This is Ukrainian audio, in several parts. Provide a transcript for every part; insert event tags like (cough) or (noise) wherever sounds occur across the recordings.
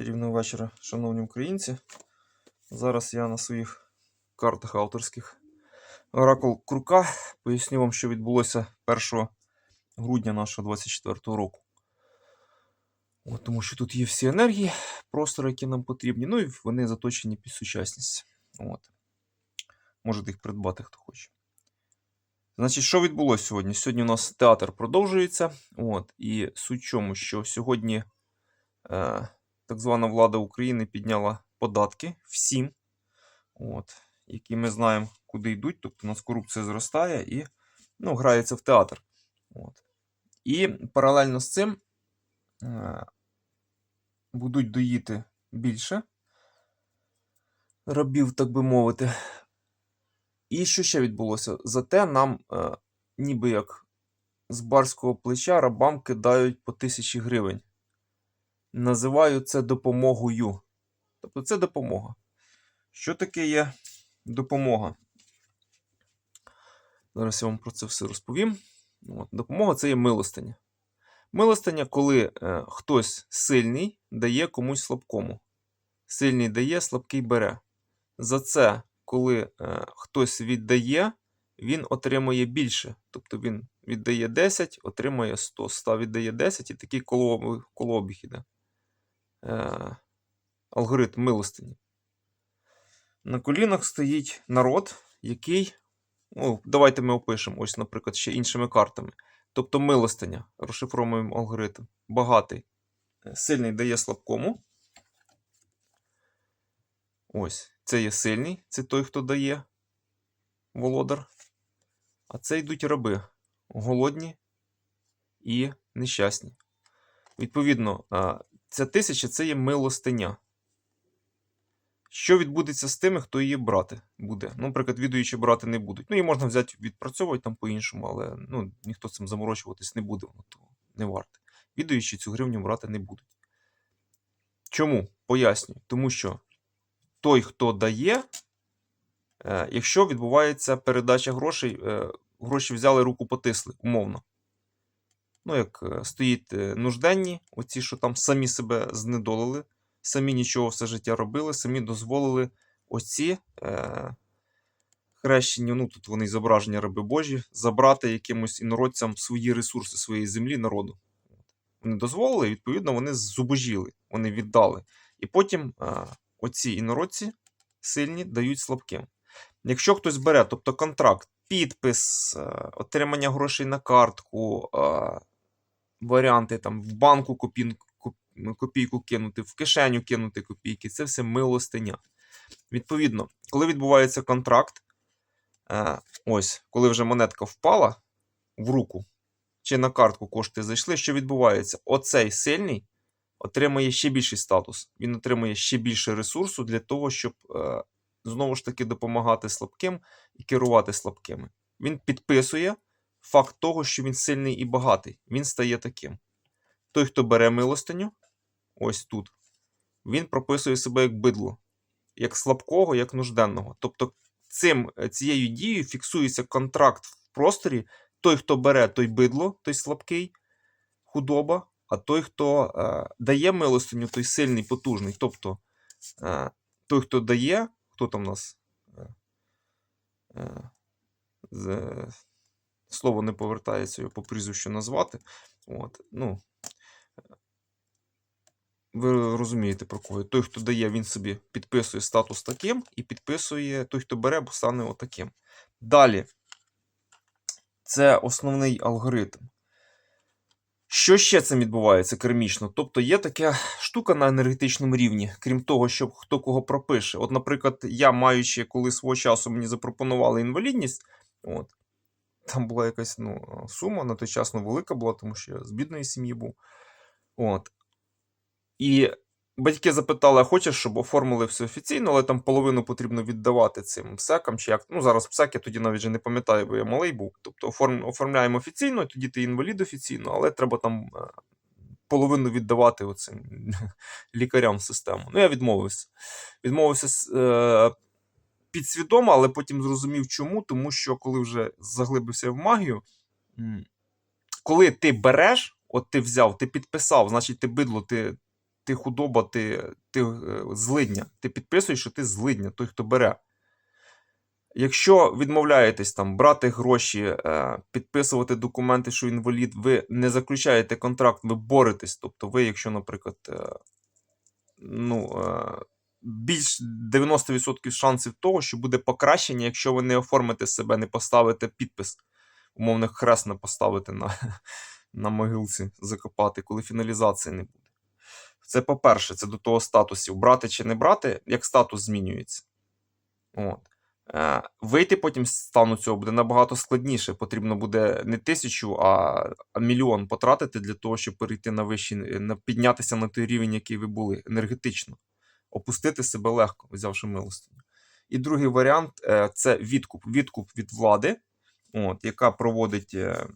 Чарівного вечора, шановні українці. Зараз я на своїх картах авторських Оракул Крука поясню вам, що відбулося 1 грудня нашого 24 року. От, тому що тут є всі енергії, простори, які нам потрібні, ну і вони заточені під сучасність. От. Можете їх придбати, хто хоче. Значить, що відбулося сьогодні? Сьогодні у нас театр продовжується. От, і суть в чому, що сьогодні е, так звана влада України підняла податки всім, от, які ми знаємо, куди йдуть. Тобто у нас корупція зростає і ну, грається в театр. От. І паралельно з цим е, будуть доїти більше рабів, так би мовити. І що ще відбулося? Зате нам, е, ніби як з барського плеча, рабам кидають по тисячі гривень. Називаю це допомогою. Тобто це допомога. Що таке є допомога? Зараз я вам про це все розповім. От, допомога це є милостиня. Милостиня, коли е, хтось сильний дає комусь слабкому. Сильний дає, слабкий бере. За це, коли е, хтось віддає, він отримує більше. Тобто він віддає 10, отримує 100, 100 віддає 10 і такий колообіг, колообіг іде. Е, алгоритм милостині. На колінах стоїть народ, який. Ну, давайте ми опишемо, ось, наприклад, ще іншими картами. Тобто милостиня, розшифровуємо алгоритм. Багатий. е, Сильний дає слабкому. Ось, це є сильний, це той, хто дає володар. А це йдуть раби. Голодні і нещасні. Відповідно, а, ця тисяча це є милостиня. Що відбудеться з тими, хто її брати буде? Ну, наприклад, відуючі брати не будуть. Ну, її можна взяти відпрацьовувати там по-іншому, але ну, ніхто цим заморочуватись не буде, воно того не варте. Відуючі цю гривню брати не будуть. Чому? Пояснюю. Тому що той, хто дає, е, якщо відбувається передача грошей, е, гроші взяли руку потисли, умовно. Ну, як е, стоїть е, нужденні, оці, що там самі себе знедолили, самі нічого все життя робили, самі дозволили оці е, хрещені, ну тут вони зображення раби Божі, забрати якимось інородцям свої ресурси своєї землі, народу. Вони дозволили, відповідно, вони зубожіли, вони віддали. І потім е, оці інородці сильні дають слабким. Якщо хтось бере, тобто контракт, підпис, е, отримання грошей на картку, е, варіанти там в банку копін, копійку кинути, в кишеню кинути копійки, це все милостиня. Відповідно, коли відбувається контракт, е, ось, коли вже монетка впала в руку, чи на картку кошти зайшли, що відбувається? Оцей сильний отримує ще більший статус. Він отримує ще більше ресурсу для того, щоб е, знову ж таки допомагати слабким і керувати слабкими. Він підписує факт того, що він сильний і багатий. Він стає таким. Той, хто бере милостиню, ось тут, він прописує себе як бидло, як слабкого, як нужденного. Тобто, цим, е, цією дією фіксується контракт в просторі. Той, хто бере, той бидло, той слабкий, худоба, а той, хто е, дає милостиню, той сильний, потужний. Тобто, е, той, хто дає, хто там у нас? Е, е, слово не повертається його по прізвищу назвати. От, ну, ви розумієте про кого. Той, хто дає, він собі підписує статус таким, і підписує той, хто бере, бо стане отаким. Далі. Це основний алгоритм. Що ще цим відбувається кермічно? Тобто є така штука на енергетичному рівні, крім того, що хто кого пропише. От, наприклад, я, маючи, коли свого часу мені запропонували інвалідність, от, там була якась ну, сума, на той час ну, велика була, тому що я з бідної сім'ї був. От. І батьки запитали, хочеш, щоб оформили все офіційно, але там половину потрібно віддавати цим ПСЕКам. Чи як. Ну, зараз ПСЕК я тоді навіть не пам'ятаю, бо я малий був. Тобто оформ... оформляємо офіційно, тоді ти інвалід офіційно, але треба там е, половину віддавати оцим (laughs) лікарям систему. Ну, я відмовився. Відмовився е, підсвідомо, але потім зрозумів, чому. Тому що коли вже заглибився в магію, коли ти береш, от ти взяв, ти підписав, значить ти бидло, ти, ти худоба, ти, ти е, злидня. Ти підписуєш, що ти злидня, той, хто бере. Якщо відмовляєтесь там брати гроші, е, підписувати документи, що інвалід, ви не заключаєте контракт, ви боретесь. Тобто, ви, якщо, наприклад, е, ну, більш 90% шансів того, що буде покращення, якщо ви не оформите себе, не поставите підпис, умовно хрест не поставите на, (laughs) на могилці закопати, коли фіналізації не буде. Це по-перше, це до того статусів. Брати чи не брати, як статус змінюється. От. Е, Вийти потім з стану цього буде набагато складніше. Потрібно буде не тисячу, а, мільйон потратити для того, щоб перейти на вищий, піднятися на той рівень, який ви були, енергетично. Опустити себе легко, взявши милостиню. І другий варіант е, це відкуп. Відкуп від влади, от, яка проводить, е,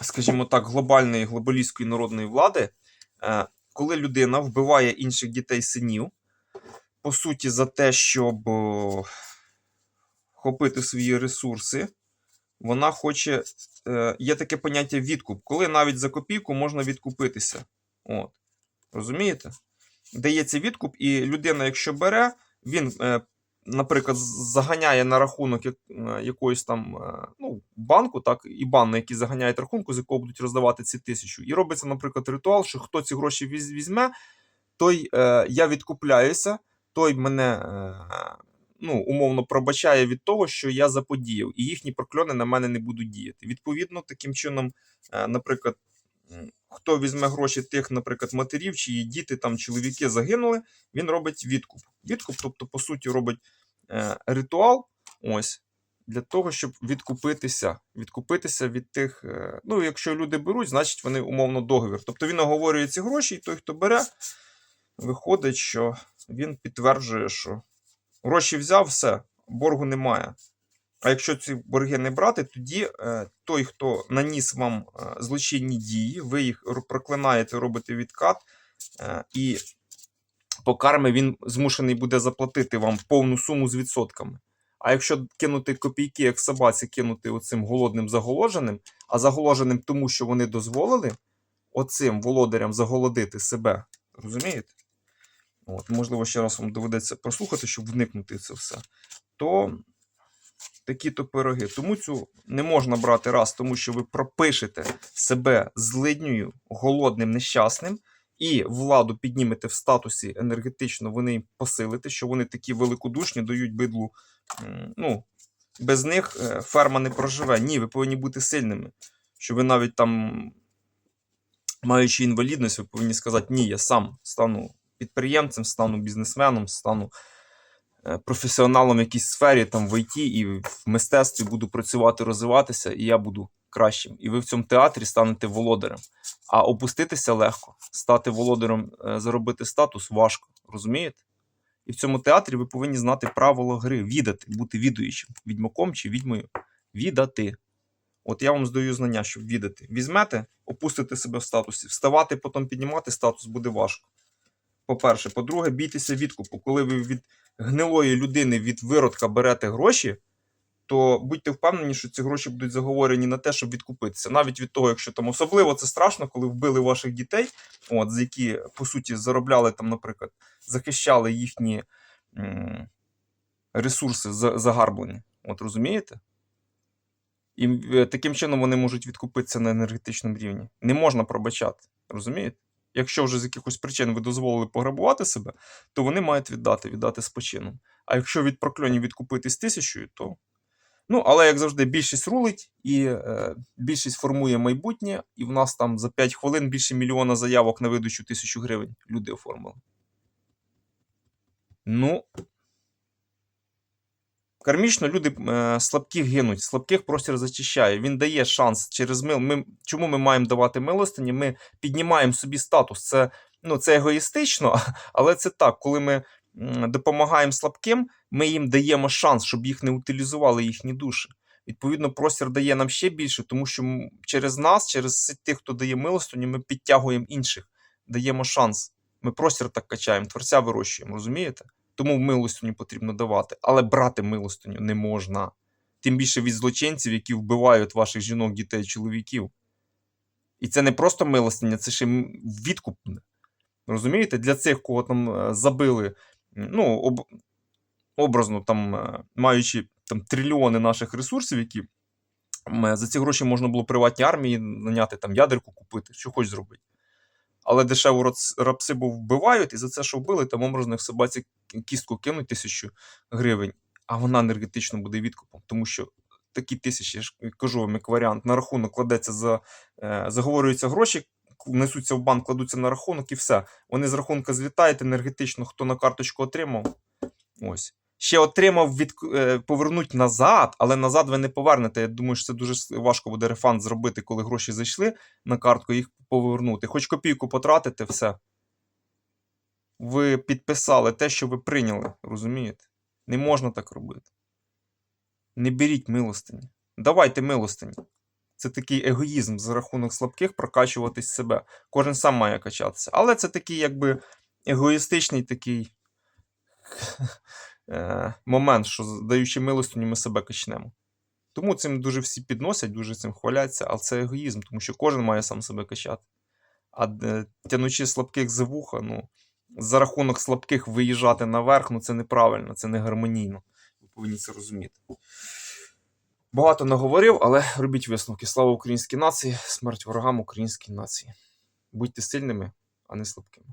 скажімо так, глобальної глобалістської народної влади, е, коли людина вбиває інших дітей синів по суті, за те, щоб хопити свої ресурси, вона хоче. Є таке поняття відкуп, коли навіть за копійку можна відкупитися. От. Розумієте? Дається відкуп, і людина, якщо бере, він, е, наприклад, заганяє на рахунок е, якоїсь там е, ну, банку, так, і бан, на який заганяють рахунку, з якого будуть роздавати ці тисячу. І робиться, наприклад, ритуал, що хто ці гроші візьме, той я відкупляюся той мене ну, умовно пробачає від того, що я заподіяв, і їхні прокльони на мене не будуть діяти. Відповідно, таким чином, наприклад, хто візьме гроші тих, наприклад, матерів, чиї діти там чоловіки загинули, він робить відкуп. Відкуп, тобто, по суті, робить е, ритуал. Ось. Для того, щоб відкупитися, відкупитися від тих. е, Ну, якщо люди беруть, значить вони умовно договір. Тобто він оговорює ці гроші, і той, хто бере, виходить, що він підтверджує, що гроші взяв, все, боргу немає. А якщо ці борги не брати, тоді е, той, хто наніс вам е, злочинні дії, ви їх проклинаєте, робите відкат, е, і по кармі він змушений буде заплатити вам повну суму з відсотками. А якщо кинути копійки, як собаці, кинути оцим голодним заголоженим, а заголоженим тому, що вони дозволили оцим володарям заголодити себе, розумієте? От, можливо, ще раз вам доведеться прослухати, щоб вникнути в це все. То такі-то пироги. Тому цю не можна брати раз, тому що ви пропишете себе злидньою, голодним, нещасним, і владу піднімете в статусі енергетично, вони їм посилите, що вони такі великодушні, дають бидлу. Ну, без них е, ферма не проживе. Ні, ви повинні бути сильними. Що ви навіть там, маючи інвалідність, ви повинні сказати, ні, я сам стану підприємцем, стану бізнесменом, стану професіоналом в якійсь сфері, там в ІТ і в мистецтві буду працювати, розвиватися, і я буду кращим. І ви в цьому театрі станете володарем. А опуститися легко, стати володарем, е, заробити статус важко. Розумієте? І в цьому театрі ви повинні знати правила гри, відати, бути відуючим, відьмаком чи відьмою. Відати. От я вам здаю знання, щоб відати. Візьмете, опустите себе в статусі, вставати, потім піднімати статус буде важко. По-перше, по-друге, бійтеся відкупу. Коли ви від гнилої людини, від виродка берете гроші, то будьте впевнені, що ці гроші будуть заговорені на те, щоб відкупитися. Навіть від того, якщо там особливо це страшно, коли вбили ваших дітей, от, з які, по суті, заробляли там, наприклад, захищали їхні м, ресурси загарблені. От розумієте? І е, таким чином вони можуть відкупитися на енергетичному рівні. Не можна пробачати. Розумієте? Якщо вже з якихось причин ви дозволили пограбувати себе, то вони мають віддати, віддати з почином. А якщо від прокльонів відкупитись тисячою, то. Ну, але як завжди, більшість рулить, і е, більшість формує майбутнє, і в нас там за 5 хвилин більше мільйона заявок на видачу тисячу гривень люди оформили. Ну. Кармічно люди е, слабкі гинуть, слабких простір зачищає. Він дає шанс через мил. Ми, чому ми маємо давати милостині? Ми піднімаємо собі статус. Це, ну, це егоїстично, (laughs) але це так, коли ми допомагаємо слабким, ми їм даємо шанс, щоб їх не утилізували їхні душі. Відповідно, простір дає нам ще більше, тому що через нас, через тих, хто дає милостиню, ми підтягуємо інших, даємо шанс. Ми простір так качаємо, творця вирощуємо, розумієте? Тому милостиню потрібно давати, але брати милостиню не можна. Тим більше від злочинців, які вбивають ваших жінок, дітей, чоловіків. І це не просто милостиня, це ще м- відкуп. Розумієте? Для цих, кого там е, забили, ну, об, образно, там, е, маючи там, трильйони наших ресурсів, які за ці гроші можна було приватні армії наняти, там, ядерку купити, що хоч зробити. Але дешево рац- рапсибу вбивають, і за це, що вбили, образно в собаці кістку кинуть тисячу гривень, а вона енергетично буде відкупом. Тому що такі тисячі, я ж кажу вам, як варіант, на рахунок кладеться за е, заговорюються гроші, несуться в банк, кладуться на рахунок і все. Вони з рахунка злітають енергетично, хто на карточку отримав. Ось. Ще отримав від, е, повернуть назад, але назад ви не повернете. Я думаю, що це дуже важко буде рефанд зробити, коли гроші зайшли на картку, їх повернути. Хоч копійку потратите, все. Ви підписали те, що ви прийняли, розумієте? Не можна так робити. Не беріть милостині. Давайте милостині. Це такий егоїзм за рахунок слабких прокачуватись себе. Кожен сам має качатися. Але це такий, якби егоїстичний такий момент, що даючи милостиню, ми себе качнемо. Тому цим дуже всі підносять, дуже цим хваляться, але це егоїзм, тому що кожен має сам себе качати. А е, тянучи слабких за вуха, ну, за рахунок слабких виїжджати наверх, ну це неправильно, це не гармонійно. Ви повинні це розуміти. Багато наговорив, але робіть висновки. Слава українській нації, смерть ворогам українській нації. Будьте сильними, а не слабкими.